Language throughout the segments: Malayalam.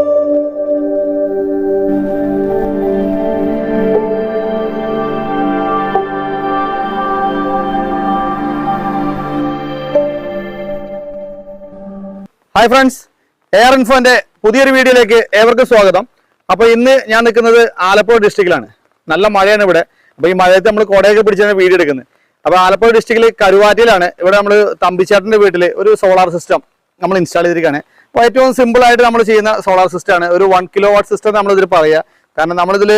ഹായ് ഫ്രണ്ട്സ് എയർ ഇൻഫോന്റെ പുതിയൊരു വീഡിയോയിലേക്ക് ഏവർക്കും സ്വാഗതം. അപ്പൊ ഇന്ന് ഞാൻ നിൽക്കുന്നത് ആലപ്പുഴ ഡിസ്ട്രിക്റ്റിലാണ് നല്ല മഴയാണ് ഇവിടെ. അപ്പൊ ഈ മഴയത്ത് നമ്മൾ കൊടയൊക്കെ പിടിച്ചാണ് വീഡിയോ എടുക്കുന്നത്. അപ്പൊ ആലപ്പുഴ ഡിസ്ട്രിക്റ്റിൽ കരുവാറ്റയിലാണ് ഇവിടെ നമ്മൾ തമ്പിച്ചേട്ടന്റെ വീട്ടിൽ ഒരു സോളാർ സിസ്റ്റം നമ്മൾ ഇൻസ്റ്റാൾ ചെയ്തിരിക്കുകയാണ് അപ്പോൾ ഏറ്റവും സിമ്പിൾ ആയിട്ട് നമ്മൾ ചെയ്യുന്ന സോളാർ സിസ്റ്റം ആണ്. ഒരു വൺ കിലോ വാട്ട് സിസ്റ്റം നമ്മൾ ഇതിൽ പറയുക കാരണം നമ്മളിതിൽ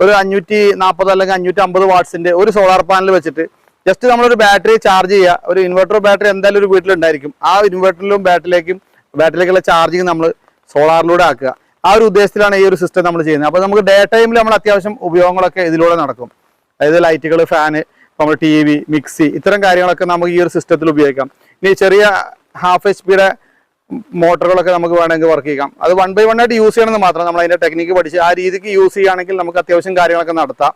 ഒരു അഞ്ഞൂറ്റി നാൽപ്പത് അല്ലെങ്കിൽ അഞ്ഞൂറ്റി അമ്പത് വാട്ട്സിന്റെ ഒരു സോളാർ പാനൽ വെച്ചിട്ട് ജസ്റ്റ് നമ്മളൊരു ബാറ്ററി ചാർജ് ചെയ്യുക ഒരു ഇൻവെർട്ടർ ബാറ്ററി എന്തായാലും ഒരു വീട്ടിലുണ്ടായിരിക്കും. ആ ഇൻവെർട്ടറിലും ബാറ്ററിയിലേക്കും ബാറ്ററിയിലേക്കുള്ള ചാർജിങ് നമ്മൾ സോളാറിലൂടെ ആക്കുക. ആ ഒരു ഉദ്ദേശത്തിലാണ് ഈ ഒരു സിസ്റ്റം നമ്മൾ ചെയ്യുന്നത്. അപ്പോൾ നമുക്ക് ഡേ ടൈമിൽ നമ്മൾ അത്യാവശ്യം ഉപയോഗങ്ങളൊക്കെ ഇതിലൂടെ നടക്കും. അതായത് ലൈറ്റുകൾ ഫാന് നമ്മൾ ടി വി മിക്സി ഇത്തരം കാര്യങ്ങളൊക്കെ നമുക്ക് ഈ ഒരു സിസ്റ്റത്തിൽ ഉപയോഗിക്കാം. ഇനി ചെറിയ ഹാഫ് എച്ച് പിയുടെ മോട്ടറുകളൊക്കെ നമുക്ക് വേണമെങ്കിൽ വർക്ക് ചെയ്യാം അത് വൺ ബൈ വൺ ആയിട്ട് യൂസ് ചെയ്യണമെന്ന് മാത്രം നമ്മൾ അതിന്റെ ടെക്നിക്ക് പഠിച്ച് ആ രീതിക്ക് യൂസ് ചെയ്യുകയാണെങ്കിൽ നമുക്ക് അത്യാവശ്യം കാര്യങ്ങളൊക്കെ നടത്താം.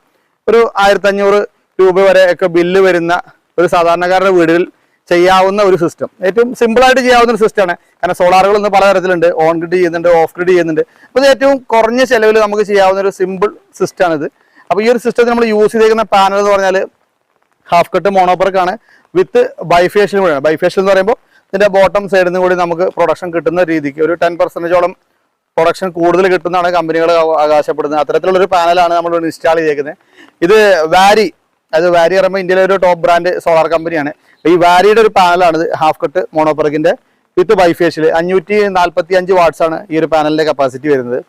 ഒരു ആയിരത്തഞ്ഞൂറ് രൂപ വരെ ഒക്കെ ബില്ല് വരുന്ന ഒരു സാധാരണക്കാരുടെ വീടുകളിൽ ചെയ്യാവുന്ന ഒരു സിസ്റ്റം ഏറ്റവും സിമ്പിളായിട്ട് ചെയ്യാവുന്ന ഒരു സിസ്റ്റമാണ് കാരണം സോളാറുകൾ ഇന്ന് പലതരത്തിലുണ്ട് ഓൺ ഗ്രിഡ് ചെയ്യുന്നുണ്ട് ഓഫ് ഗ്രിഡ് ചെയ്യുന്നുണ്ട്. അപ്പോൾ ഇത് ഏറ്റവും കുറഞ്ഞ ചിലവിൽ നമുക്ക് ചെയ്യാവുന്ന ഒരു സിമ്പിൾ സിസ്റ്റമാണ് ഇത്. അപ്പോൾ ഈ ഒരു സിസ്റ്റത്തിൽ നമ്മൾ യൂസ് ചെയ്തേക്കുന്ന പാനൽ എന്ന് പറഞ്ഞാൽ ഹാഫ് കട്ട് മോണോപ്പർക്കാണ് വിത്ത് ബൈഫേഷ്യൽ കൂടെയാണ്. ബൈഫേഷ്യൽ എന്ന് പറയുമ്പോൾ ഇതിന്റെ ബോട്ടം സൈഡിൽ കൂടി നമുക്ക് പ്രൊഡക്ഷൻ കിട്ടുന്ന രീതിക്ക് ഒരു ടെൻ പെർസെന്റേജോളം പ്രൊഡക്ഷൻ കൂടുതൽ കിട്ടുന്നതാണ് കമ്പനികൾ അവകാശപ്പെടുന്നത് അത്തരത്തിലുള്ള ഒരു പാനലാണ് നമ്മൾ ഇൻസ്റ്റാൾ ചെയ്തേക്കുന്നത്. ഇത് വാരി അത് വാരി പറയുമ്പോൾ ഇന്ത്യയിലെ ഒരു ടോപ്പ് ബ്രാൻഡ് സോളാർ കമ്പനിയാണ് ഈ വാരിയുടെ ഒരു പാനലാണ് ഇത് ഹാഫ് കട്ട് മോണോപ്രഗിന്റെ വിത്ത് ബൈഫേഷ്യൽ അഞ്ഞൂറ്റി നാൽപ്പത്തി അഞ്ച് വാട്ട്സ് ആണ് ഈ ഒരു പാനലിന്റെ കപ്പാസിറ്റി വരുന്നത്.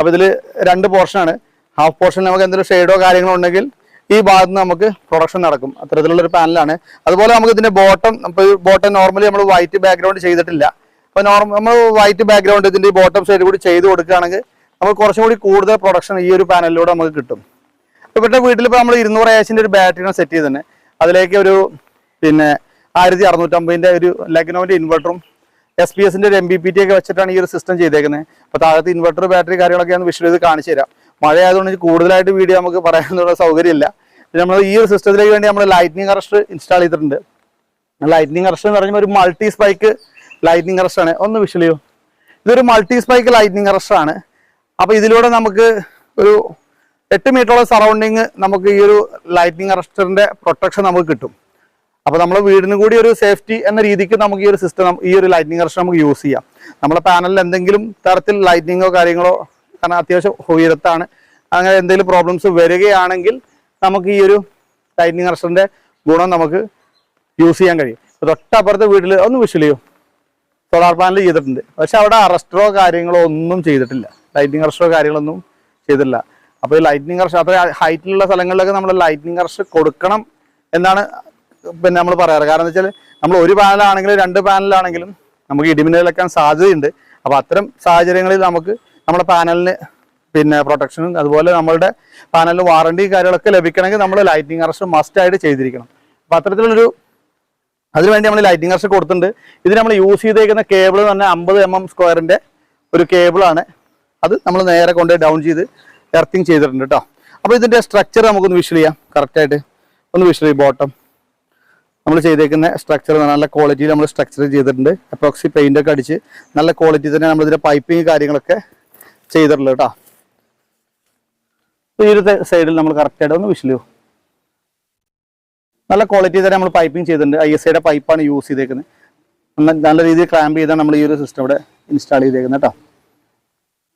അപ്പോൾ ഇതിൽ രണ്ട് പോർഷനാണ് ഹാഫ് പോർഷൻ നമുക്ക് എന്തെങ്കിലും ഷെയ്ഡോ കാര്യങ്ങളോ ഉണ്ടെങ്കിൽ ഈ ഭാഗത്ത് നമുക്ക് പ്രൊഡക്ഷൻ നടക്കും. അത്തരത്തിലുള്ള ഒരു പാനലാണ് അതുപോലെ നമുക്ക് ഇതിന്റെ ബോട്ടം ബോട്ടം നോർമലി നമ്മൾ വൈറ്റ് ബാക്ക്ഗ്രൗണ്ട് ചെയ്തിട്ടില്ല. അപ്പൊ നോർമൽ നമ്മൾ വൈറ്റ് ബാക്ക്ഗ്രൗണ്ട് ഇതിന്റെ ബോട്ടം സൈഡ് കൂടി ചെയ്ത് കൊടുക്കുകയാണെങ്കിൽ നമുക്ക് കുറച്ചും കൂടി കൂടുതൽ പ്രൊഡക്ഷൻ ഈ ഒരു പാനലിലൂടെ നമുക്ക് കിട്ടും. ഇവരുടെ വീട്ടിൽ ഇപ്പോൾ നമ്മൾ ഇരുന്നൂറ് ഏച്ചിന്റെ ഒരു ബാറ്ററിയാണ് സെറ്റ് ചെയ്ത് തന്നെ അതിലേക്ക് ഒരു പിന്നെ ആയിരത്തി അറുന്നൂറ്റമ്പതിന്റെ ഒരു ലഗ്നോന്റെ ഇൻവെർട്ടറും എസ് പി എസിന്റെ ഒരു എം ബി പി ടി ഒക്കെ വെച്ചിട്ടാണ് ഈ ഒരു സിസ്റ്റം ചെയ്തേക്കുന്നത് അപ്പോൾ താഴത്ത് ഇൻവെർട്ടർ ബാറ്ററി കാര്യങ്ങളൊക്കെ ഒന്ന് വിഷ്വൽ ചെയ്ത് കാണിച്ചു തരാം. മഴ ആയതുകൊണ്ട് കൂടുതലായിട്ട് വീഡിയോ നമുക്ക് പറയാനുള്ള സൗകര്യമില്ല. നമ്മൾ ഈ ഒരു സിസ്റ്റത്തിലേക്ക് വേണ്ടി നമ്മൾ ലൈറ്റ്നിങ് അറസ്റ്റ് ഇൻസ്റ്റാൾ ചെയ്തിട്ടുണ്ട്. ലൈറ്റ്നിങ് അറസ്റ്റ് എന്ന് പറഞ്ഞാൽ ഒരു മൾട്ടി സ്പൈക്ക് ലൈറ്റ്നിങ് അറസ്റ്റ് ആണ്. ഒന്ന് ചെയ്യൂ. ഇതൊരു മൾട്ടി സ്പൈക്ക് ലൈറ്റ്നിങ് അറസ്റ്റ് ആണ്. അപ്പോൾ ഇതിലൂടെ നമുക്ക് ഒരു എട്ട് മീറ്ററോളം സറൗണ്ടിങ് നമുക്ക് ഈ ഒരു ലൈറ്റ്നിങ് അറസ്റ്ററിന്റെ പ്രൊട്ടക്ഷൻ നമുക്ക് കിട്ടും. അപ്പോൾ നമ്മൾ വീടിന് കൂടി ഒരു സേഫ്റ്റി എന്ന രീതിക്ക് നമുക്ക് ഈ ഒരു സിസ്റ്റം ഈ ഒരു ലൈറ്റ്നിങ് അറസ്റ്റ് നമുക്ക് യൂസ് ചെയ്യാം. നമ്മുടെ പാനലിൽ എന്തെങ്കിലും തരത്തിൽ ലൈറ്റ്നിങ്ങോ കാര്യങ്ങളോ കാരണം അത്യാവശ്യം ഉയരത്താണ് അങ്ങനെ എന്തെങ്കിലും പ്രോബ്ലംസ് വരികയാണെങ്കിൽ നമുക്ക് ഈ ഒരു ടൈറ്റനിങ് അറസ്റ്ററിന്റെ ഗുണം നമുക്ക് യൂസ് ചെയ്യാൻ കഴിയും. തൊട്ടപ്പുറത്തെ വീട്ടിൽ ഒന്ന് ചെയ്യും സോളാർ പാനൽ ചെയ്തിട്ടുണ്ട്. പക്ഷെ അവിടെ അറസ്റ്ററോ കാര്യങ്ങളോ ഒന്നും ചെയ്തിട്ടില്ല. ലൈറ്റിംഗ് അറസ്റ്ററോ കാര്യങ്ങളൊന്നും ചെയ്തിട്ടില്ല. അപ്പോൾ ഈ ലൈറ്റിംഗ് അറസ്റ്റ് അത്ര ഹൈറ്റിലുള്ള സ്ഥലങ്ങളിലൊക്കെ നമ്മൾ ലൈറ്റിംഗ് അറസ്റ്റ് കൊടുക്കണം എന്നാണ് പിന്നെ നമ്മൾ പറയാറ്. കാരണം എന്താ വെച്ചാൽ നമ്മൾ ഒരു പാനലാണെങ്കിലും രണ്ട് പാനലാണെങ്കിലും നമുക്ക് ഇടിമിന്നലേക്കാൻ സാധ്യതയുണ്ട്. അപ്പോൾ അത്തരം സാഹചര്യങ്ങളിൽ നമുക്ക് നമ്മുടെ പാനലിന് പിന്നെ പ്രൊട്ടക്ഷനും അതുപോലെ നമ്മളുടെ പാനലിന് വാറണ്ടി കാര്യങ്ങളൊക്കെ ലഭിക്കണമെങ്കിൽ നമ്മൾ ലൈറ്റിംഗ് അറസ്റ്റ് മസ്റ്റ് ആയിട്ട് ചെയ്തിരിക്കണം. അപ്പം അത്തരത്തിലുള്ളൊരു അതിനുവേണ്ടി നമ്മൾ ലൈറ്റിംഗ് അറസ്റ്റ് കൊടുത്തിട്ടുണ്ട്. ഇത് നമ്മൾ യൂസ് ചെയ്തേക്കുന്ന കേബിൾ പറഞ്ഞാൽ അമ്പത് എം എം സ്ക്വയറിന്റെ ഒരു കേബിളാണ് അത് നമ്മൾ നേരെ കൊണ്ട് ഡൗൺ ചെയ്ത് എർത്തിങ് ചെയ്തിട്ടുണ്ട് കേട്ടോ അപ്പോൾ ഇതിന്റെ സ്ട്രക്ചർ നമുക്കൊന്ന് വിഷ്വൽ ചെയ്യാം. കറക്റ്റായിട്ട് ഒന്ന് വിഷ്വൽ ചെയ്യും ബോട്ടം നമ്മൾ ചെയ്തേക്കുന്ന സ്ട്രക്ചർ നല്ല ക്വാളിറ്റിയിൽ നമ്മൾ സ്ട്രക്ചർ ചെയ്തിട്ടുണ്ട്. അപ്രോക്സി പെയിന്റ് ഒക്കെ അടിച്ച് നല്ല ക്വാളിറ്റി തന്നെ നമ്മൾ ഇതിന്റെ പൈപ്പിംഗ് കാര്യങ്ങളൊക്കെ ചെയ്തിട്ടുള്ളൂ കേട്ടോ ഈ ഒരു സൈഡിൽ നമ്മൾ കറക്റ്റായിട്ട് ഒന്ന് വിഷ്വൽ നല്ല ക്വാളിറ്റി തന്നെ നമ്മൾ പൈപ്പിംഗ് ചെയ്തിട്ടുണ്ട്. ഐ എസ് ഐയുടെ പൈപ്പാണ് യൂസ് ചെയ്തേക്കുന്നത് നല്ല- രീതിയിൽ ക്ലാമ്പ് ചെയ്താണ് നമ്മൾ ഈ ഒരു സിസ്റ്റം ഇവിടെ ഇൻസ്റ്റാൾ ചെയ്തേക്കുന്നത് കേട്ടോ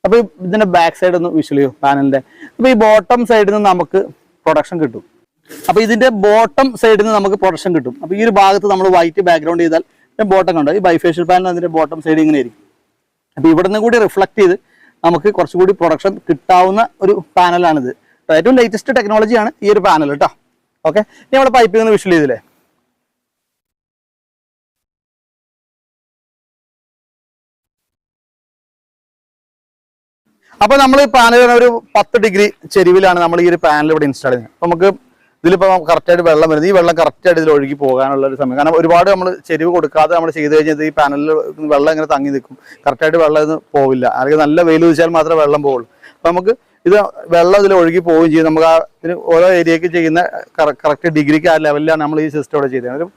അപ്പോൾ ഇതിന്റെ ബാക്ക് സൈഡ് ഒന്ന് വിഷ്വൽ പാനലിന്റെ അപ്പോൾ ഈ ബോട്ടം സൈഡിൽ നിന്ന് നമുക്ക് പ്രൊഡക്ഷൻ കിട്ടും. അപ്പോൾ ഇതിന്റെ ബോട്ടം സൈഡിൽ നിന്ന് നമുക്ക് പ്രൊഡക്ഷൻ കിട്ടും. അപ്പോൾ ഈ ഒരു ഭാഗത്ത് നമ്മൾ വൈറ്റ് ബാക്ക്ഗ്രൗണ്ട് ചെയ്താൽ ബോട്ടം കണ്ടോ? ഈ ബൈഫേഷ്യൽ പാനൽ അതിന്റെ ബോട്ടം സൈഡ് ഇങ്ങനെ ആയിരിക്കും. അപ്പോൾ ഇവിടെ നിന്ന് കൂടി റിഫ്ലക്ട് ചെയ്ത് നമുക്ക് കുറച്ചുകൂടി പ്രൊഡക്ഷൻ കിട്ടാവുന്ന ഒരു പാനലാണിത് ഏറ്റവും ലേറ്റസ്റ്റ് ടെക്നോളജിയാണ് ഈ ഒരു പാനൽ കേട്ടോ ഓക്കെ ഇനി നമ്മുടെ പൈപ്പിൽ നിന്ന് വിഷ്വൽ ചെയ്തില്ലേ? അപ്പൊ നമ്മൾ ഈ പാനൽ ഒരു പത്ത് ഡിഗ്രി ചെരിവിലാണ് നമ്മൾ ഈ ഒരു പാനൽ ഇവിടെ ഇൻസ്റ്റാൾ ചെയ്യുന്നത്. അപ്പൊ നമുക്ക് ഇതിലിപ്പോ കറക്റ്റായിട്ട് വെള്ളം വരുന്നത്. ഈ വെള്ളം കറക്റ്റായിട്ട് ഇതിൽ ഒഴുകി പോകാനുള്ള ഒരു സമയം. കാരണം ഒരുപാട് നമ്മൾ ചെരുവ് കൊടുക്കാതെ നമ്മൾ ചെയ്ത് കഴിഞ്ഞാൽ ഈ പാനലിൽ വെള്ളം ഇങ്ങനെ തങ്ങി നിൽക്കും. കറക്റ്റായിട്ട് വെള്ളം ഇത് പോവില്ല. അല്ലെങ്കിൽ നല്ല വെയിൽ വെച്ചാൽ മാത്രമേ വെള്ളം പോവുള്ളൂ. അപ്പം നമുക്ക് ഇത് വെള്ളം ഇതിൽ ഒഴുകി പോവുകയും ചെയ്യും. നമുക്ക് ആ ഇതിന് ഓരോ ഏരിയക്ക് ചെയ്യുന്ന കറക്റ്റ് ഡിഗ്രിക്ക് ആ ലെവലിലാണ് നമ്മൾ ഈ സിസ്റ്റം ഇവിടെ ചെയ്തത്. ഒരു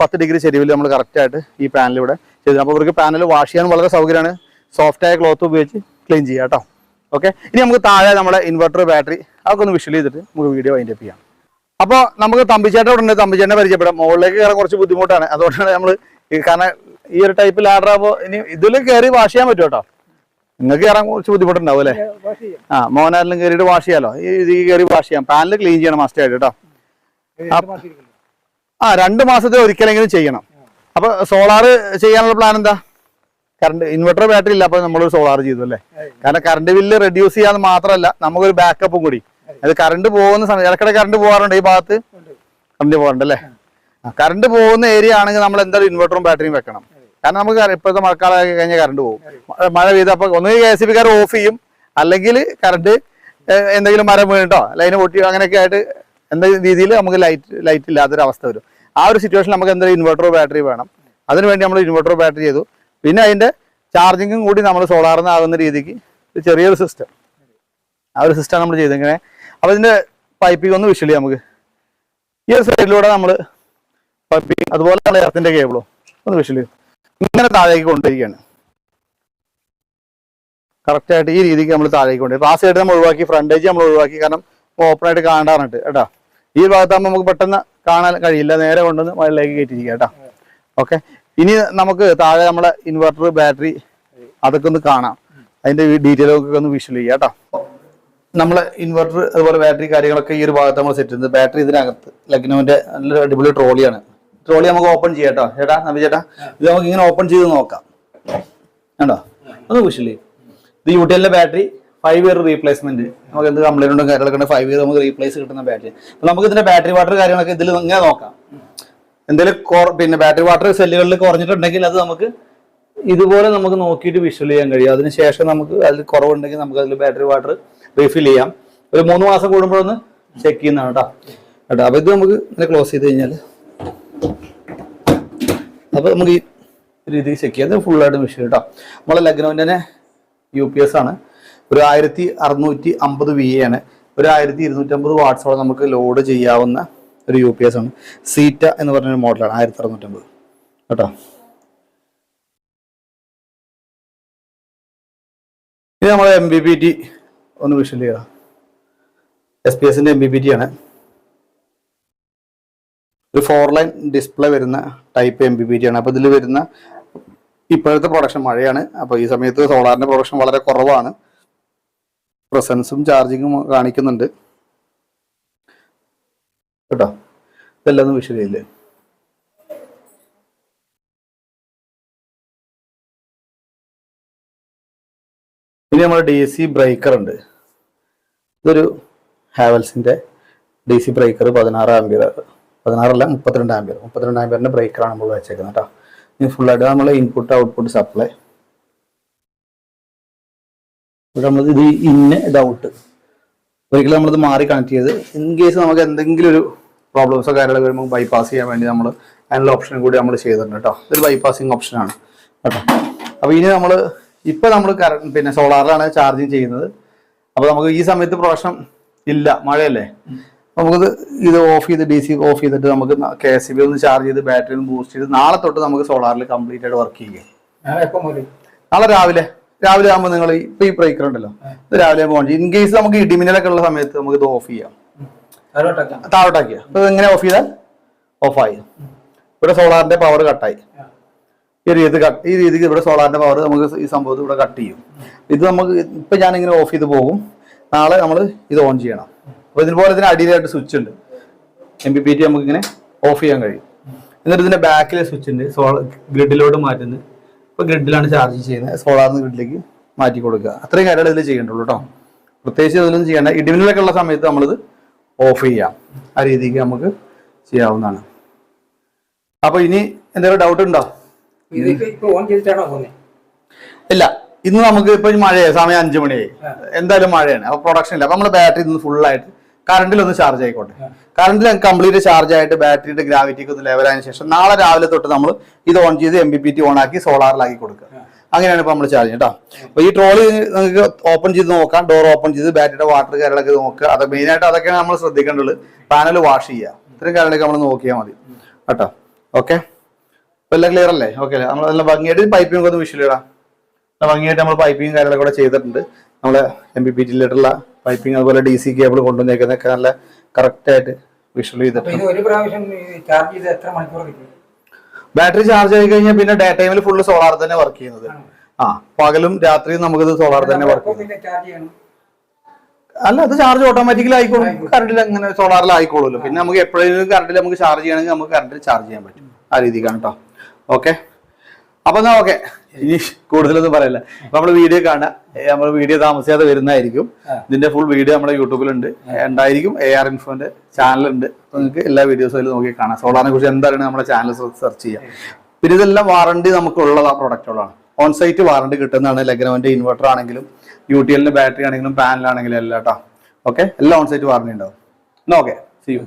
പത്ത് ഡിഗ്രി ചെരുവിൽ നമ്മൾ കറക്റ്റായിട്ട് ഈ പാനലിവിടെ ചെയ്തത്. അപ്പോൾ ഇവർക്ക് പാനൽ വാഷ് ചെയ്യാൻ വളരെ സൗകര്യമാണ്. സോഫ്റ്റ് ആയ ക്ലോത്ത് ഉപയോഗിച്ച് ക്ലീൻ ചെയ്യാം കേട്ടോ. ഓക്കെ ഇനി നമുക്ക് താഴെ നമ്മുടെ ഇൻവെർട്ടർ ബാറ്ററി അതൊക്കെ ഒന്ന് വിഷ്വൽ ചെയ്തിട്ട് നമുക്ക് വീഡിയോ അതിന്റെ ചെയ്യാം. അപ്പോൾ നമുക്ക് തമ്പിച്ചേട്ട ഉടനെ തമ്പിച്ചേട്ടനെ പരിചയപ്പെടാം. മുകളിലേക്ക് കയറാൻ കുറച്ച് ബുദ്ധിമുട്ടാണ്. അതുകൊണ്ടാണ് നമ്മൾ കാരണം ഈ ഒരു ടൈപ്പ് ലാഡർ ആവുമ്പോ ഇനി ഇതിൽ കയറി വാഷ് ചെയ്യാൻ പറ്റും കേട്ടോ നിങ്ങൾക്ക് കയറാൻ കുറച്ച് ബുദ്ധിമുട്ടുണ്ടാവും അല്ലേ? ആ മോനാരിലും കയറിയിട്ട് വാഷ് ചെയ്യാലോ? ഈ ഇത് കയറി വാഷ് ചെയ്യാം. പാനൽ ക്ലീൻ ചെയ്യണം മസ്റ്റ് ആയിട്ട് കേട്ടോ. ആ രണ്ട് മാസത്തെ ഒരിക്കലെങ്കിലും ചെയ്യണം. അപ്പൊ സോളാർ ചെയ്യാനുള്ള പ്ലാൻ എന്താ? കറണ്ട് ഇൻവെർട്ടർ ബാറ്ററി ഇല്ല. അപ്പൊ നമ്മൾ സോളാർ ചെയ്തു അല്ലേ? കാരണം കറണ്ട് ബില്ല് റെഡ്യൂസ് ചെയ്യാന്ന് മാത്രമല്ല നമുക്കൊരു ബാക്കപ്പും കൂടി. അത് കറണ്ട് പോകുന്ന സമയം ഇടക്കിടെ കറണ്ട് പോകാറുണ്ട് ഈ ഭാഗത്ത്? കറണ്ട് പോകാറുണ്ട് അല്ലേ? കറണ്ട് പോകുന്ന ഏരിയ ആണെങ്കിൽ നമ്മൾ എന്തായാലും ഇൻവെർട്ടറും ബാറ്ററിയും വെക്കണം. കാരണം നമുക്ക് ഇപ്പോഴത്തെ മഴക്കാലമൊക്കെ കഴിഞ്ഞാൽ കറണ്ട് പോകും. മഴ- പെയ്ത അപ്പൊ ഒന്നുകിൽ കെ എസ് ബിക്കാർ ഓഫ് ചെയ്യും അല്ലെങ്കിൽ കറണ്ട് എന്തെങ്കിലും മരം വീണിട്ടോ ലൈന് പൊട്ടിയോ അങ്ങനെയൊക്കെ ആയിട്ട് എന്തെങ്കിലും രീതിയിൽ നമുക്ക് ലൈറ്റ് ലൈറ്റ് ഇല്ലാത്തൊരു അവസ്ഥ വരും. ആ ഒരു സിറ്റുവേഷൻ നമുക്ക് എന്തെങ്കിലും ഇൻവെർട്ടറോ ബാറ്ററി വേണം. അതിനുവേണ്ടി നമ്മൾ ഇൻവെർട്ടറോ ബാറ്ററി ചെയ്തു. പിന്നെ അതിന്റെ ചാർജിങ്ങും കൂടി നമ്മൾ സോളാറിൽ നിന്ന് ആകുന്ന രീതിക്ക് ചെറിയൊരു സിസ്റ്റം ആ ഒരു സിസ്റ്റം നമ്മൾ ചെയ്തിങ്ങനെ അപ്പോൾ ഇതിന്റെ പൈപ്പിംഗ് ഒന്ന് ചെയ്യാം നമുക്ക്. ഈ ഒരു സൈഡിലൂടെ നമ്മൾ പൈപ്പിംഗ് അതുപോലെ നമ്മുടെ എർത്തിന്റെ കേബിളും ഒന്ന് ചെയ്യും. ഇങ്ങനെ താഴേക്ക് കൊണ്ടിരിക്കുകയാണ് കറക്റ്റ് ആയിട്ട് ഈ രീതിക്ക് നമ്മൾ താഴേക്ക് കൊണ്ടുപോയി. ആ സൈഡ് നമ്മൾ ഒഴിവാക്കി ഫ്രണ്ടേജ് നമ്മൾ ഒഴിവാക്കി. കാരണം ഓപ്പൺ ആയിട്ട് കാണാറുണ്ട് കേട്ടോ. ഈ ഭാഗത്താകുമ്പോൾ നമുക്ക് പെട്ടെന്ന് കാണാൻ കഴിയില്ല. നേരെ കൊണ്ടുവന്ന് മുകളിലേക്ക് കയറ്റിയിരിക്കുക കേട്ടോ. ഓക്കെ ഇനി നമുക്ക് താഴെ നമ്മളെ ഇൻവെർട്ടർ ബാറ്ററി അതൊക്കെ ഒന്ന് കാണാം. അതിന്റെ ഡീറ്റെയിലൊക്കെ ഒന്ന് വിഷ്വൽ ചെയ്യാം കേട്ടോ. നമ്മളെ ഇൻവെർട്ടർ അതുപോലെ ബാറ്ററി കാര്യങ്ങളൊക്കെ ഈ ഒരു ഭാഗത്ത് നമ്മൾ സെറ്റ് ചെയ്യുന്നത്. ബാറ്ററി ഇതിനകത്ത് ലഗ്നോന്റെ നല്ലൊരു അടിപൊളി ട്രോളിയാണ് ട്രോളി നമുക്ക് ഓപ്പൺ ചെയ്യാട്ടോ ചേട്ടാ നബി ചേട്ടാ ഇത് നമുക്ക് ഇങ്ങനെ ഓപ്പൺ ചെയ്ത് നോക്കാം. കണ്ടോ? ഒന്ന് കുശില്ലേ ഇത് യു ടി എല്ലിന്റെ ബാറ്ററി ഫൈവ് ഇയർ റീപ്ലേസ്മെന്റ് നമുക്ക് എന്ത് കംപ്ലൈന്റ് ഉണ്ടോ കാര്യങ്ങളൊക്കെ ഉണ്ട്. ഫൈവ് ഇയർ നമുക്ക് റീപ്ലേസ് കിട്ടുന്ന ബാറ്ററി അപ്പൊ നമുക്ക് ഇതിന്റെ ബാറ്ററി വാട്ടർ കാര്യങ്ങളൊക്കെ ഇതിൽ ഇങ്ങനെ നോക്കാം. എന്തെങ്കിലും പിന്നെ ബാറ്ററി വാട്ടർ സെല്ലുകളിൽ കുറഞ്ഞിട്ടുണ്ടെങ്കിൽ അത് നമുക്ക് ഇതുപോലെ നമുക്ക് നോക്കിയിട്ട് വിഷ്വൽ ചെയ്യാൻ കഴിയും. അതിനുശേഷം നമുക്ക് അതിൽ കുറവുണ്ടെങ്കിൽ നമുക്ക് അതിൽ ബാറ്ററി വാട്ടർ റീഫിൽ ചെയ്യാം. ഒരു മൂന്ന് മാസം കൂടുമ്പോഴൊന്ന് ചെക്ക് ചെയ്യുന്നതാണ് കേട്ടോ കേട്ടോ അപ്പം ഇത് നമുക്ക് ഇങ്ങനെ ക്ലോസ് ചെയ്ത് കഴിഞ്ഞാൽ അപ്പോൾ നമുക്ക് ഈ രീതിയിൽ ചെക്ക് ചെയ്യാം. ഫുൾ ആയിട്ട് മെഷീൻ കേട്ടോ നമ്മളെ ലഗ്നോന്റെ തന്നെ യു പി എസ് ആണ്. ഒരു ആയിരത്തി അറുന്നൂറ്റി അമ്പത് വി ആണ്. ഒരു ആയിരത്തി ഇരുന്നൂറ്റി അമ്പത് വാട്ട്സോളം നമുക്ക് ലോഡ് ചെയ്യാവുന്ന ഒരു യു പി എസ് ആണ്. സീറ്റ എന്ന് പറഞ്ഞൊരു മോഡലാണ് ആയിരത്തി അറുന്നൂറ്റമ്പത്. കേട്ടോ? ഇത് നമ്മളെ എം ബി പി ടി ഒന്ന് വിഷ്വൽ ചെയ്യുക എസ് പി എസിന്റെ എം ബി പി ടി ആണ്. ഒരു ഫോർ ലൈൻ ഡിസ്പ്ലേ വരുന്ന type M B P T ആണ്. അപ്പോൾ ഇതിൽ വരുന്ന ഇപ്പോഴത്തെ പ്രൊഡക്ഷൻ മഴയാണ്. അപ്പോൾ ഈ സമയത്ത് സോളാറിന്റെ പ്രൊഡക്ഷൻ വളരെ കുറവാണ്. പ്രസൻസും ചാർജിങ്ങും കാണിക്കുന്നുണ്ട്. കേട്ടോ? ഇതെല്ലാം ഒന്ന് വിഷ്വൽ ചെയ്യില്ലേ? ഇനി നമ്മൾ ഡി സി ബ്രേക്കർ ഉണ്ട്. ഇതൊരു ഹാവൽസിന്റെ ഡി സി ബ്രേക്കർ പതിനാറ് ആംബിയർ പതിനാറല്ല മുപ്പത്തിരണ്ട് ആംബിയർ മുപ്പത്തിരണ്ട് ആംബിയറിന്റെ ബ്രേക്കറാണ് നമ്മൾ വെച്ചേക്കുന്നത് കേട്ടോ ഇനി ഫുള്ളായിട്ട് നമ്മൾ ഇൻപുട്ട് ഔട്ട്പുട്ട് സപ്ലൈ ഇവിടെ നമ്മൾ ഇന്ന് ഡൗട്ട് ഒരിക്കലും നമ്മളിത് മാറി കണക്ട് ചെയ്ത് ഇൻ കേസ് നമുക്ക് എന്തെങ്കിലും ഒരു പ്രോബ്ലംസോ കാര്യങ്ങളൊക്കെ വരുമ്പോൾ ബൈപ്പാസ് ചെയ്യാൻ വേണ്ടി നമ്മൾ അതിനുള്ള ഓപ്ഷൻ കൂടി നമ്മൾ ചെയ്തിട്ടുണ്ട് കേട്ടോ ഇതൊരു ബൈപ്പാസിങ് ഓപ്ഷനാണ് കേട്ടോ അപ്പോൾ ഇനി നമ്മൾ ഇപ്പോൾ നമ്മൾ കറണ്ട് പിന്നെ സോളാറിലാണ് ചാർജിങ് ചെയ്യുന്നത്. അപ്പോൾ നമുക്ക് ഈ സമയത്ത് പ്രവേശനം ഇല്ല. മഴയല്ലേ? നമുക്ക് ഇത് ഓഫ് ചെയ്ത് ഡി സി ഓഫ് ചെയ്തിട്ട് നമുക്ക് കെ എസ് ബി ഒന്ന് ചാർജ് ചെയ്ത് ബാറ്ററി ഒന്ന് ബൂസ്റ്റ് ചെയ്ത് നാളെ തൊട്ട് നമുക്ക് സോളാറിൽ കംപ്ലീറ്റ് ആയിട്ട് വർക്ക് ചെയ്യാം നാളെ രാവിലെ. രാവിലെ ആകുമ്പോൾ നിങ്ങൾ ഇപ്പൊ ഈ ബ്രേക്കർ ഉണ്ടല്ലോ. ഇത് രാവിലെ പോകണം ഇൻ കേസ് നമുക്ക് ഇടിമിന്നലൊക്കെ ഉള്ള സമയത്ത് നമുക്ക് ഇത് ഓഫ് ചെയ്യാം. താഴോട്ടാക്കിയ. അപ്പൊ എങ്ങനെ ഓഫ് ചെയ്താൽ? ഓഫായി ഇവിടെ സോളാറിന്റെ പവർ കട്ടായി ഈ രീതി കട്ട് ഈ രീതിക്ക് ഇവിടെ സോളാറിന്റെ പവർ നമുക്ക് ഈ സംഭവത്തിൽ ഇവിടെ കട്ട് ചെയ്യും. ഇത് നമുക്ക് ഇപ്പൊ ഞാനിങ്ങനെ ഇങ്ങനെ ഓഫ് ചെയ്ത് പോകും. നാളെ നമ്മൾ ഇത് ഓൺ ചെയ്യണം. അപ്പോൾ ഇതുപോലെ ഇതിന് അടിയിലായിട്ട് സ്വിച്ച് ഉണ്ട്. എം ബി പി ടി നമുക്ക് ഇങ്ങനെ ഓഫ് ചെയ്യാൻ കഴിയും. എന്നിട്ട് ഇതിന്റെ ബാക്കിലെ സ്വിച്ച് ഉണ്ട്. സോളാർ ഗ്രിഡിലോട്ട് മാറ്റുന്നത്. ഇപ്പൊ ഗ്രിഡിലാണ് ചാർജ് ചെയ്യുന്നത്. സോളാറിന് ഗ്രിഡിലേക്ക് മാറ്റി കൊടുക്കുക. അത്രയും കാര്യങ്ങൾ ഇതിൽ ചെയ്യേണ്ടുള്ളൂ കേട്ടോ പ്രത്യേകിച്ച് ഇതിലൊന്നും ചെയ്യേണ്ട. ഇടിമിന്നലൊക്കെ ഉള്ള സമയത്ത് നമ്മളിത് ഓഫ് ചെയ്യാം. ആ രീതിക്ക് നമുക്ക് ചെയ്യാവുന്നതാണ്. അപ്പോൾ ഇനി എന്തെങ്കിലും ഡൗട്ട് ഉണ്ടോ? ഇല്ല. ഇന്ന് നമുക്ക് ഇപ്പൊ മഴയായി സമയം അഞ്ചു മണിയായി എന്തായാലും മഴയാണ്. അപ്പൊ പ്രൊഡക്ഷൻ ഇല്ല. അപ്പൊ നമ്മുടെ ബാറ്ററി ഇന്ന് ഫുൾ ആയിട്ട് കറണ്ടിൽ ഒന്ന് ചാർജ് ആയിക്കോട്ടെ. കറണ്ടിൽ കംപ്ലീറ്റ് ചാർജ് ആയിട്ട് ബാറ്ററിയുടെ ഗ്രാവിറ്റിക്ക് ഒന്ന് ലെവലായതിനു ശേഷം നാളെ രാവിലെ തൊട്ട് നമ്മൾ ഇത് ഓൺ ചെയ്ത് M B P T on ആക്കി സോളാറിലാക്കി കൊടുക്കുക. അങ്ങനെയാണ് ഇപ്പൊ നമ്മൾ ചാർജ് കേട്ടോ അപ്പൊ ഈ ട്രോളി നിങ്ങൾക്ക് ഓപ്പൺ ചെയ്ത് നോക്കാം. ഡോർ ഓപ്പൺ ചെയ്ത് ബാറ്ററിയുടെ വാട്ടർ കാര്യങ്ങളൊക്കെ നോക്കുക. അത് മെയിൻ ആയിട്ട് അതൊക്കെയാണ് നമ്മൾ ശ്രദ്ധിക്കേണ്ടത്. പാനൽ വാഷ് ചെയ്യുക. ഇത്രയും കാര്യങ്ങളൊക്കെ നമ്മൾ നോക്കിയാൽ മതി. കേട്ടോ? ഓക്കെ എല്ലാം ക്ലിയർ അല്ലേ? ഓക്കെ നമ്മൾ നല്ല ഭംഗിയായിട്ട് പൈപ്പിംഗ് ഒന്ന് വിഷയം ഇടാം ഭംഗിയായിട്ട് നമ്മൾ പൈപ്പിംഗ് കാര്യങ്ങളൊക്കെ കൂടെ ചെയ്തിട്ടുണ്ട്. നമ്മളെ എം ബി പി ടിയിലായിട്ടുള്ള പൈപ്പിംഗ് അതുപോലെ ഡി സി കേബിൾ കൊണ്ടുവന്നേക്കുന്നൊക്കെ നല്ല കറക്റ്റായിട്ട് വിഷ്വൽ ചെയ്തിട്ടുണ്ട്. ഒരു പ്രാവശ്യം ചാർജ് ചെയ്ത് എത്ര മണിക്കൂർ ബാറ്ററി ചാർജ് ആയി കഴിഞ്ഞാൽ പിന്നെ ഡേ ടൈമിൽ ഫുള്ള് സോളാർ തന്നെ വർക്ക് ചെയ്യുന്നത്. ആ പകലും രാത്രിയും നമുക്കിത് സോളാർ തന്നെ വർക്ക് ചെയ്യും. അല്ല അത് ചാർജ് ഓട്ടോമാറ്റിക്കലി ആയിക്കോളും. കറണ്ടിൽ അങ്ങനെ സോളാറിൽ ആയിക്കോളുമല്ലോ. പിന്നെ നമുക്ക് എപ്പോഴെങ്കിലും കറണ്ടിൽ നമുക്ക് ചാർജ് ചെയ്യണമെങ്കിൽ നമുക്ക് കറണ്ടിൽ ചാർജ് ചെയ്യാൻ പറ്റും. ആ രീതിക്കാണ് കേട്ടോ ഓക്കെ അപ്പൊ എന്നാ ഓക്കെ ഇനി കൂടുതലൊന്നും പറയല്ല. അപ്പൊ നമ്മൾ വീഡിയോ കാണാം നമ്മൾ വീഡിയോ താമസിയാതെ വരുന്നതായിരിക്കും. ഇതിന്റെ ഫുൾ വീഡിയോ നമ്മുടെ യൂട്യൂബിലുണ്ട് ഉണ്ടായിരിക്കും. എ ആർ ഇൻഫോന്റെ ചാനലുണ്ട് നിങ്ങൾക്ക് എല്ലാ വീഡിയോസും അതിൽ നോക്കി കാണാം. സോളാറിനെ കുറിച്ച് എന്താണ് നമ്മുടെ ചാനൽ സെർച്ച് ചെയ്യാം പിന്നെ ഇതെല്ലാം വാറണ്ടി നമുക്ക് ഉള്ളത് ആ പ്രൊഡക്റ്റുകളാണ് ഓൺ സൈറ്റ് വാറണ്ടി കിട്ടുന്നതാണ് ലെഗ്രവന്റെ ഇൻവെർട്ടർ ആണെങ്കിലും യു ടി എല്ലിന്റെ ബാറ്ററി ആണെങ്കിലും പാനലാണെങ്കിലും എല്ലാം കേട്ടോ ഓക്കെ എല്ലാം ഓൺ സൈറ്റ് വാറണ്ടി ഉണ്ടാവും. എന്നാ ഓക്കെ സി യു